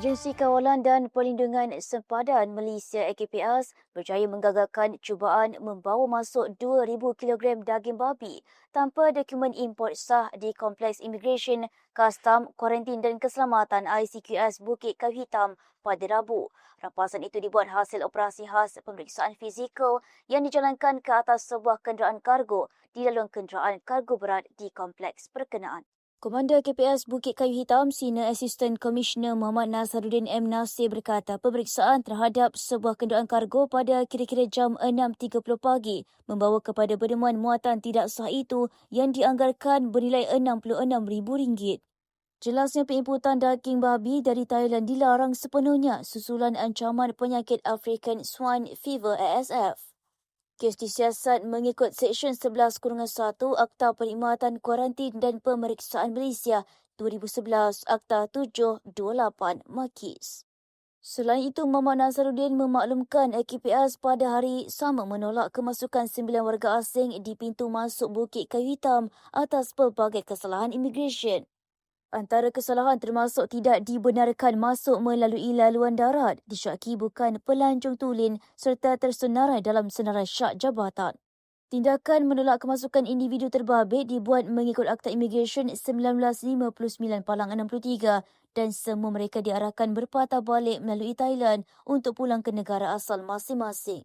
Agensi Kawalan dan Perlindungan Sempadan Malaysia AKPS berjaya menggagalkan cubaan membawa masuk 2,000 kg daging babi tanpa dokumen import sah di Kompleks Imigresen, Kastam, Kuarantin dan Keselamatan ICQS Bukit Kayu Hitam pada Rabu. Rampasan itu dibuat hasil operasi khas pemeriksaan fizikal yang dijalankan ke atas sebuah kenderaan kargo di dalam kenderaan kargo berat di kompleks perkenaan. Komander KPS Bukit Kayu Hitam, Senior Assistant Commissioner Muhammad Nasaruddin M. Nasir berkata pemeriksaan terhadap sebuah kenderaan kargo pada kira-kira jam 6.30 pagi membawa kepada penemuan muatan tidak sah itu yang dianggarkan bernilai RM66,000. Jelasnya penginputan daging babi dari Thailand dilarang sepenuhnya susulan ancaman penyakit African Swine Fever ASF. Kes disiasat mengikut Seksyen 11 1 Akta Perkhidmatan Kuarantin dan Pemeriksaan Malaysia 2011 Akta 728 Makis. Selain itu, Muhammad Nasaruddin memaklumkan AKPS pada hari sama menolak kemasukan sembilan warga asing di pintu masuk Bukit Kayu Hitam atas pelbagai kesalahan imigresen. Antara kesalahan termasuk tidak dibenarkan masuk melalui laluan darat, disyaki bukan pelancong tulen serta tersenarai dalam senarai syak jabatan. Tindakan menolak kemasukan individu terbabit dibuat mengikut Akta Imigresen 1959 Palang 63 dan semua mereka diarahkan berpatah balik melalui Thailand untuk pulang ke negara asal masing-masing.